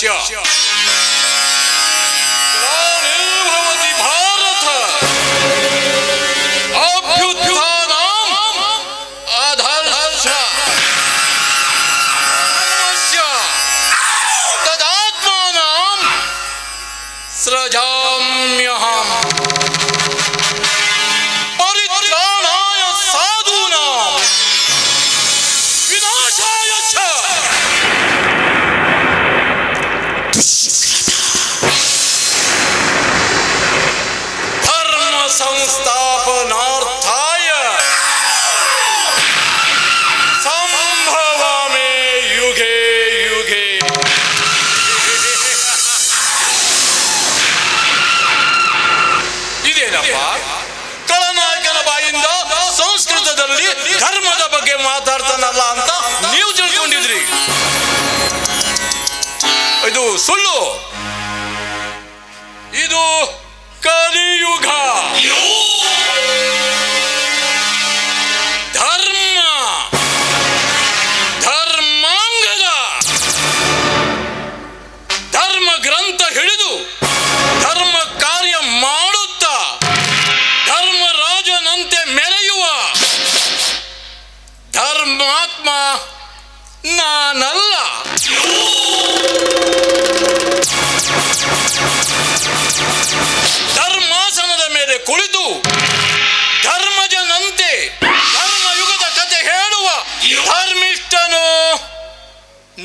बादशाह भगवती भारत अभ्युत्थानाम आधारश तदात्मानाम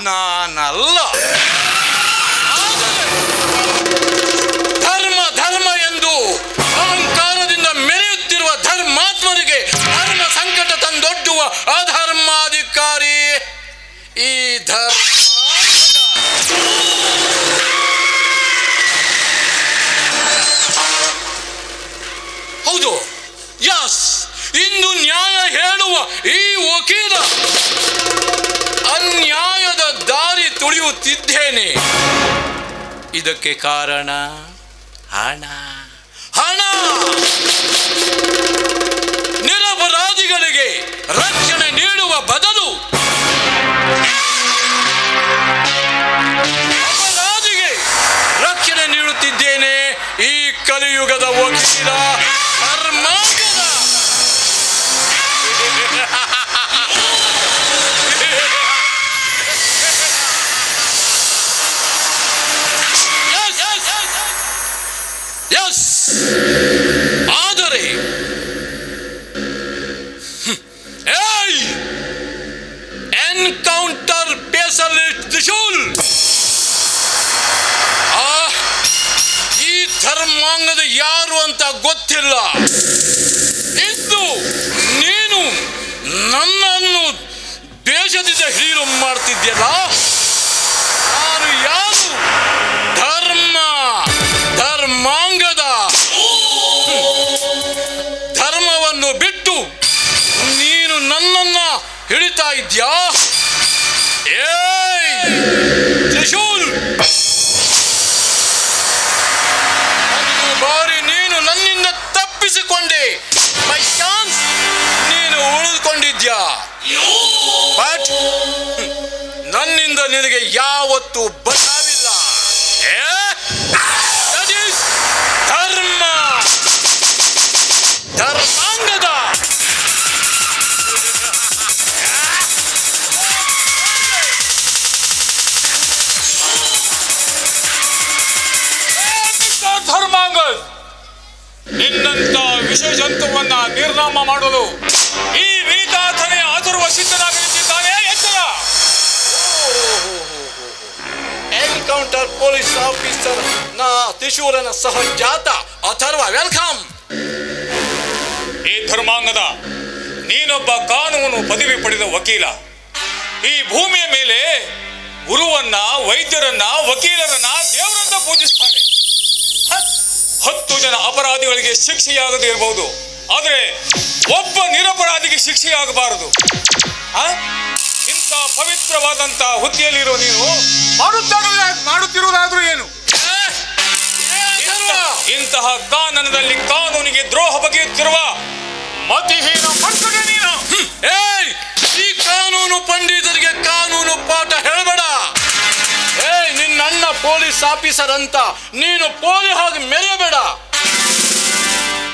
ನಾನಲ್ಲ ಧರ್ಮ ಧರ್ಮ ಎಂದು ಅಹಂಕಾರದಿಂದ ಮೆರೆಯುತ್ತಿರುವ ಧರ್ಮಾತ್ಮರಿಗೆ ಧರ್ಮ ಸಂಕಟ ತಂದೊಡ್ಡುವ ಅಧರ್ಮಾಧಿಕಾರಿ ಈ ಧರ್ಮ ತುಳಿಯುತ್ತಿದ್ದೇನೆ ಇದಕ್ಕೆ ಕಾರಣ ಹಣ. ಹಣ! ನಿರಪರಾಧಿಗಳಿಗೆ ರಕ್ಷಣೆ ನೀಡುವ ಬದಲು ಗೊತ್ತಿಲ್ಲ ಇದ್ದು ನೀನು ನನ್ನನ್ನು ದೇಶದಿಂದ ಹೀರೋ ಮಾಡ್ತಿದ್ಯಲ್ಲ ಎನ್ಕೌಂಟರ್ ಪೊಲೀಸ್ ಆಫೀಸರ್ನ ತ್ರಿಶೂರನ ಸಹಜಾತ ಅಥರ್ವ ವೆಲ್ಕಮ್ ಈ ಧರ್ಮಾಂಗದ, ನೀನೊಬ್ಬ ಕಾನೂನು ಪದವಿ ಪಡೆದ ವಕೀಲ. ಈ ಭೂಮಿಯ ಮೇಲೆ ಗುರುವನ್ನ, ವೈದ್ಯರನ್ನ, ವಕೀಲರನ್ನ ದೇವರನ್ನ ಪೂಜಿಸ್ತಾರೆ? ಹತ್ತು ಜನ ಅಪರಾಧಿಗಳಿಗೆ ಶಿಕ್ಷೆಯಾಗದೇ ಇರಬಹುದು. ಆದರೆ ಒಬ್ಬ ನಿರಪರಾಧಿಗೆ ಶಿಕ್ಷೆಯಾಗಬಾರದು. ಪವಿತ್ರವಾದಂತ ಹುದ್ದೆಯಲ್ಲಿರೋ ನೀನು ಮಾಡುತ್ತಾಗಲೇ ಮಾಡುತ್ತಿರುವುದಾದ್ರೂ ಏನು? ಇಂತಹ ಕಾನನದಲ್ಲಿ ಕಾನೂನಿಗೆ ದ್ರೋಹ ಬಗೆಯುತ್ತಿರುವ ಮತಿಹೀನ ಮಕ್ಕಳು ನೀನು. ಏಯ್ ಈ ಕಾನೂನು ಪಂಡಿತರಿಗೆ ಕಾನೂನು ಪಾಠ ಹೇಳಬೇಡ. ಏಯ್ ನಿನ್ನ ಪೊಲೀಸ್ ಆಫೀಸರ್ ಅಂತ ನೀನು ಪೋಲಿ ಹಾಗೆ ಮೆರೆಯಬೇಡ.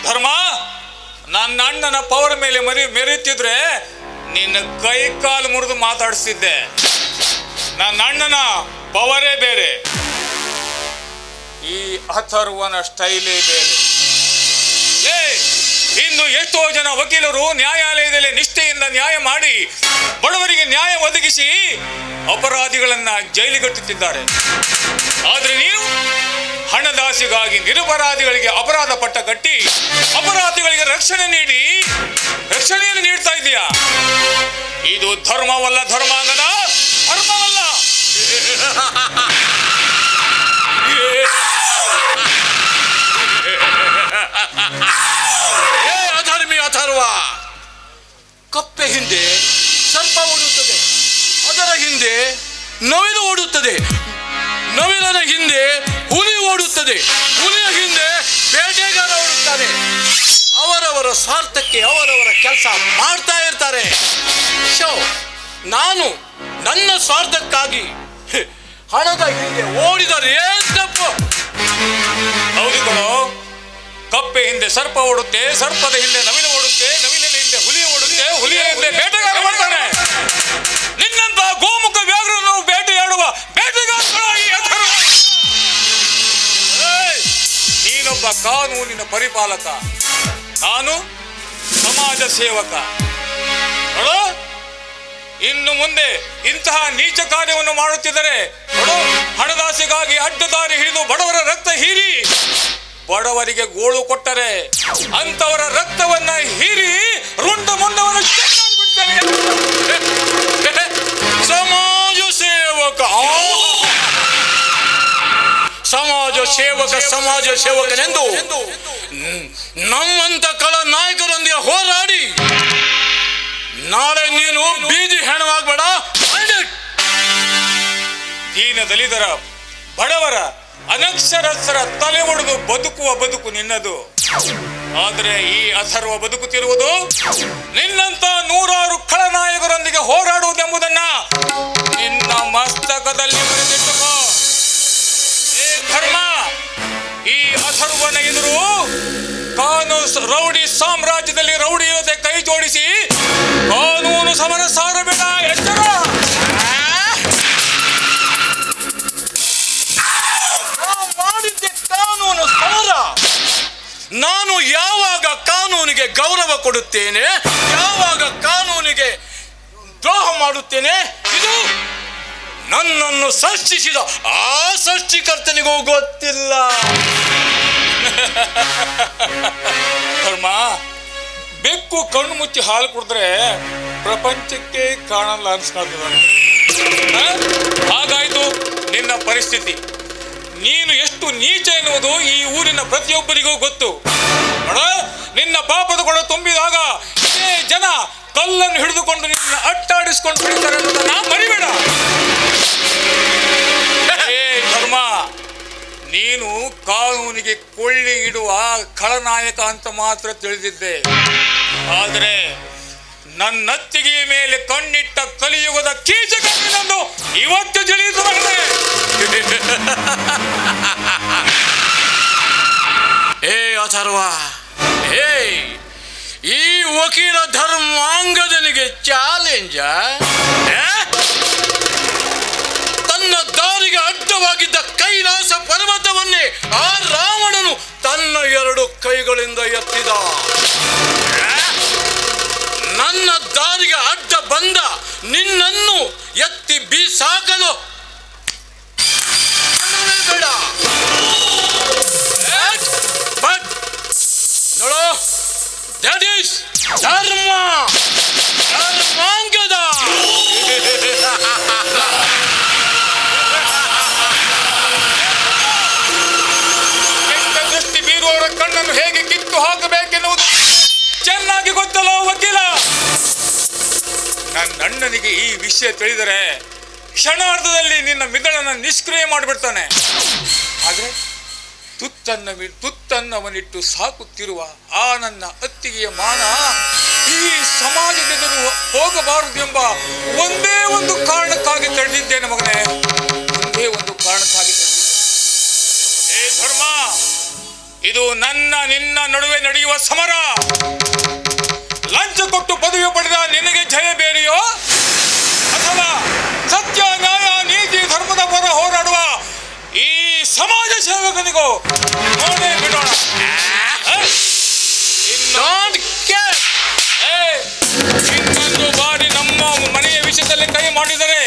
ಧರ್ಮ ನನ್ನ ಅಣ್ಣನ ಪವರ್ ಮೇಲೆ ಮರಿ ಮೆರೆಯುತ್ತಿದ್ರೆ ನಿನ್ನ ಕೈ ಕಾಲು ಮುರಿದು ಮಾತಾಡಿಸಿದ್ದೆ. ನನ್ನ ಅಣ್ಣನ ಪವರೇ ಬೇರೆ. ಈ ಅಥರ್ವನ ಸ್ಟೈಲೇ ಬೇರೆ. ಇನ್ನು ಎಷ್ಟೋ ಜನ ವಕೀಲರು ನ್ಯಾಯಾಲಯದಲ್ಲಿ ನಿಷ್ಠೆಯಿಂದ ನ್ಯಾಯ ಮಾಡಿ ಬಡವರಿಗೆ ನ್ಯಾಯ ಒದಗಿಸಿ ಅಪರಾಧಿಗಳನ್ನ ಜೈಲಿಗಟ್ಟುತ್ತಿದ್ದಾರೆ ಆದ್ರೆ ನೀನು ಹಣದಾಸಿಗಾಗಿ ನಿರಪರಾಧಿಗಳಿಗೆ ಅಪರಾಧ ಪಟ್ಟ ಕಟ್ಟಿ ಅಪರಾಧಿಗಳಿಗೆ ರಕ್ಷಣೆ ನೀಡಿ ಇದೆಯಾ ಇದು ಧರ್ಮವಲ್ಲ ಧರ್ಮಾಂಗದ ಧರ್ಮವಲ್ಲ. ಏ, ಅಧರ್ಮಿ ಅಥರ್ವ, ಕಪ್ಪೆ ಹಿಂದೆ ಸರ್ಪ ಓಡುತ್ತದೆ. ಅದರ ಹಿಂದೆ ನವಿಲು ಓಡುತ್ತದೆ. ನವಿಲನ ಹಿಂದೆ ಹುಲಿ ಓಡುತ್ತದೆ. ಹುಲಿಯ ಹಿಂದೆ ಬೇಟೆಗಾರ ಓಡುತ್ತಾನೆ ಅವರವರ ಸ್ವಾರ್ಥಕ್ಕೆ ಅವರವರ ಕೆಲಸ ಮಾಡ್ತಾ ಇರ್ತಾರೆ. ಶೋ, ನಾನು ನನ್ನ ಸ್ವಾರ್ಥಕ್ಕಾಗಿ ಹಣದ ಹಿಂದೆ ಓಡಿದರೆ ಏನು ತಪ್ಪು ಹೌದು ಕಪ್ಪೆ ಹಿಂದೆ ಸರ್ಪ ಓಡುತ್ತೆ, ಸರ್ಪದ ಹಿಂದೆ ನವಿಲು ಓಡುತ್ತೆ, ನವಿಲಿನ ಹಿಂದೆ ಹುಲಿ ಓಡುತ್ತೆ ಹುಲಿಯ ಹಿಂದೆ ಬೇಟೆಗಾರ ಬರ್ತಾನೆ ನಿನ್ನಂತ ಗೋಮುಖ ವ್ಯಾಘ್ರನು ಬೇಟೆಯಾಡುವ ಬೇಟೆಗಾರ! ನೀನೊಬ್ಬ ಕಾನೂನಿನ ಪರಿಪಾಲಕ. ನಾನು ಸಮಾಜ ಸೇವಕ ಇನ್ನು ಮುಂದೆ ಇಂತಹ ನೀಚ ಕಾರ್ಯವನ್ನು ಮಾಡುತ್ತಿದ್ದರೆ ಹಣದಾಸಿಗಾಗಿ ಅಡ್ಡದಾರಿ ಹಿಡಿದು ಬಡವರ ರಕ್ತ ಹೀರಿ, ಬಡವರಿಗೆ ಗೋಳು ಕೊಟ್ಟರೆ ಅಂತವರ ರಕ್ತವನ್ನ ಹೀರಿ ರುಂಡ ಮುಂಡವನ್ನು ಸಮಾಜ ಸೇವಕ! ಸಮಾಜ ಸೇವಕ, ಸಮಾಜ ಸೇವಕನೆಂದು ನಮ್ಮಂತ ಕಳ ನಾಯಕರೊಂದಿಗೆ ಹೋರಾಡಿ. ನಾಳೆ ನೀನು ಬೀದಿ ಹೆಣವಾಗ್ಬೇಡ ದೀನ ದಲಿತರ, ಬಡವರ ಅನಕ್ಷರಸ್ಥರ ತಲೆ ಒಡೆದು ಬದುಕುವ ಬದುಕು ನಿನ್ನದು. ಆದರೆ ಈ ಅಥರ್ವ ಬದುಕುತ್ತಿರುವುದು ನಿನ್ನಂತ ನೂರಾರು ಖಳನಾಯಕರೊಂದಿಗೆ ಹೋರಾಡುವುದೆಂಬುದನ್ನ ಕಾನೂನು ರೌಡಿ ಸಾಮ್ರಾಜ್ಯದಲ್ಲಿ ರೌಡಿ ಇರೋದೆ ಕೈ ಜೋಡಿಸಿ ಕಾನೂನು ಸಮರ ಸಾರಬೇಡ, ಎಚ್ಚರ! ಕಾನೂನು ಸಮರ. ನಾನು ಯಾವಾಗ ಕಾನೂನಿಗೆ ಗೌರವ ಕೊಡುತ್ತೇನೆ, ಯಾವಾಗ ಕಾನೂನಿಗೆ ದ್ರೋಹ ಮಾಡುತ್ತೇನೆ, ಇದು ನನ್ನನ್ನು ಸೃಷ್ಟಿಸಿದ. ಆ ಸೃಷ್ಟಿಕರ್ತನಿಗೂ ಗೊತ್ತಿಲ್ಲ. ಧರ್ಮ, ಬೆಕ್ಕು ಕಣ್ಣು ಮುಚ್ಚಿ ಹಾಲು ಕುಡಿದ್ರೆ ಪ್ರಪಂಚಕ್ಕೆ ಕಾಣಲ್ಲ ಅನ್ಸ್ಕೊಳ್ತದ ಹಾಗಾಯ್ತು ನಿನ್ನ ಪರಿಸ್ಥಿತಿ. ನೀನು ಎಷ್ಟು ನೀಚ ಎನ್ನುವುದು ಈ ಊರಿನ ಪ್ರತಿಯೊಬ್ಬರಿಗೂ ಗೊತ್ತು. ನಿನ್ನ ಪಾಪದ ಕೊಡ ತುಂಬಿದಾಗ ಇದೇ ಜನ ಕಲ್ಲನ್ನು ಹಿಡಿದುಕೊಂಡು ನಿನ್ನ ಅಟ್ಟಾಡಿಸ್ಕೊಂಡು ಬಿಡ್ತಾರೆ ಅನ್ನೋದನ್ನ ಮರಿಬೇಡ. ಏ ಧರ್ಮ ನೀನು ಕಾನೂನಿಗೆ ಕೊಳ್ಳಿ ಇಡುವ ಖಳನಾಯಕ ಅಂತ ಮಾತ್ರ ತಿಳಿದಿದ್ದೆ. ಆದರೆ ನನ್ನತ್ತಿಗೆ ಮೇಲೆ ಕಣ್ಣಿಟ್ಟ ಕಲಿಯುಗದ ಕೀಚಕನ್ನು ಇವತ್ತು ತಿಳಿಯಿತು ಏ ಅಥರ್ವ ಏ, ಈ ವಕೀಲ ಧರ್ಮಾಂಗದನಿಗೆ ಚಾಲೆಂಜ ತನ್ನ ದಾರಿಗೆ ಅಡ್ಡವಾಗಿದ್ದ ಪರ್ವತವನ್ನೇ ಆ ರಾವಣನು ತನ್ನ ಎರಡು ಕೈಗಳಿಂದ ಎತ್ತಿದ. ನನ್ನ ದಾರಿಗೆ ಅಡ್ಡ ಬಂದ ನಿನ್ನನ್ನು ಎತ್ತಿ ಬೀಸಾಕಲು ಹೇಗೆ ಕಿತ್ತು ಹಾಕಬೇಕೆನ್ನುವುದು ಚೆನ್ನಾಗಿ ಗೊತ್ತಲ್ಲ, ವಕೀಲ? ನನ್ನ ಅಣ್ಣನಿಗೆ ಈ ವಿಷಯ ತಿಳಿದರೆ ಕ್ಷಣಾರ್ಧದಲ್ಲಿ ನಿನ್ನ ಮಿಗಳನ್ನ ನಿಷ್ಕ್ರಿಯ ಮಾಡಿಬಿಡ್ತಾನೆ. ಆದರೆ ತುತ್ತನ್ನ ತುತ್ತನ್ನವನಿಟ್ಟು ಸಾಕುತ್ತಿರುವ ಆ ನನ್ನ ಅತ್ತಿಗೆಯ ಮಾನ ಈ ಸಮಾಜದೆದುರು ಹೋಗಬಾರದೆಂಬ ಒಂದೇ ಒಂದು ಕಾರಣಕ್ಕಾಗಿ ತಡೆದಿದ್ದೇನೆ ಮಗನೇ. ಒಂದೇ ಒಂದು ಕಾರಣಕ್ಕಾಗಿ ಇದು ನನ್ನ ನಿನ್ನ ನಡುವೆ ನಡೆಯುವ ಸಮರ. ಲಂಚ ಕೊಟ್ಟು ಪದವಿ ಪಡೆದ ನಿನಗೆ ಜಯ ಬೇರೆಯೋ? ಅಥವಾ ಸತ್ಯ ನ್ಯಾಯ ನೀತಿ ಧರ್ಮದ ಪರ ಹೋರಾಡುವ ಈ ಸಮಾಜ ಸೇವಕನಿಗೂ? ನೋಡೇ ಬಿಡೋಣ. ಇನ್ನೊಂದು ಬಾರಿ ನಮ್ಮ ಮನೆಯ ವಿಷಯದಲ್ಲಿ ಕೈ ಮಾಡಿದರೆ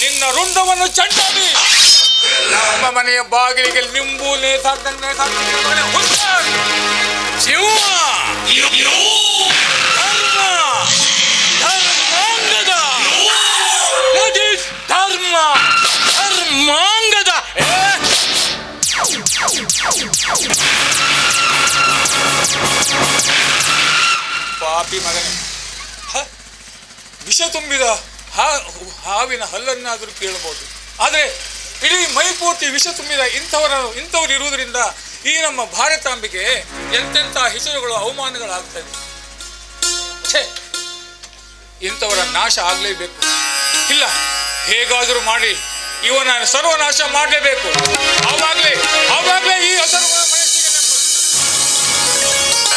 ನಿನ್ನ ರುಂಡವನ್ನು ಚಂಡಾಡಿ. ನಮ್ಮ ಮನೆಯ ಬಾಗಿಲಿಗೆ ನಿಂಬು. ಶಿವ! ಧರ್ಮ ಧರ್ಮಾಂಗದ! ಪಾಪಿ ಮಗನೇ? ವಿಷ ತುಂಬಿದ ಹಾವಿನ ಹಲ್ಲನ್ನಾದರೂ ಕೇಳಬಹುದು ಆದರೆ ಇಡೀ ಮೈಪೂರ್ತಿ ವಿಷ ತುಂಬಿದ ಇಂಥವರ, ಇಂಥವ್ರು ಇರುವುದರಿಂದ ಈ ನಮ್ಮ ಭಾರತಾಂಬೆಗೆ ಎಂತೆಂಥ ಹೆಸರುಗಳು, ಅವಮಾನಗಳಾಗ್ತವೆ. ಛೇ, ಇಂಥವರ ನಾಶ ಆಗಲೇಬೇಕು. ಇಲ್ಲ, ಹೇಗಾದರೂ ಮಾಡಿ. ಇವನ ಸರ್ವನಾಶ ಮಾಡಲೇಬೇಕು. ಆವಾಗಲೇ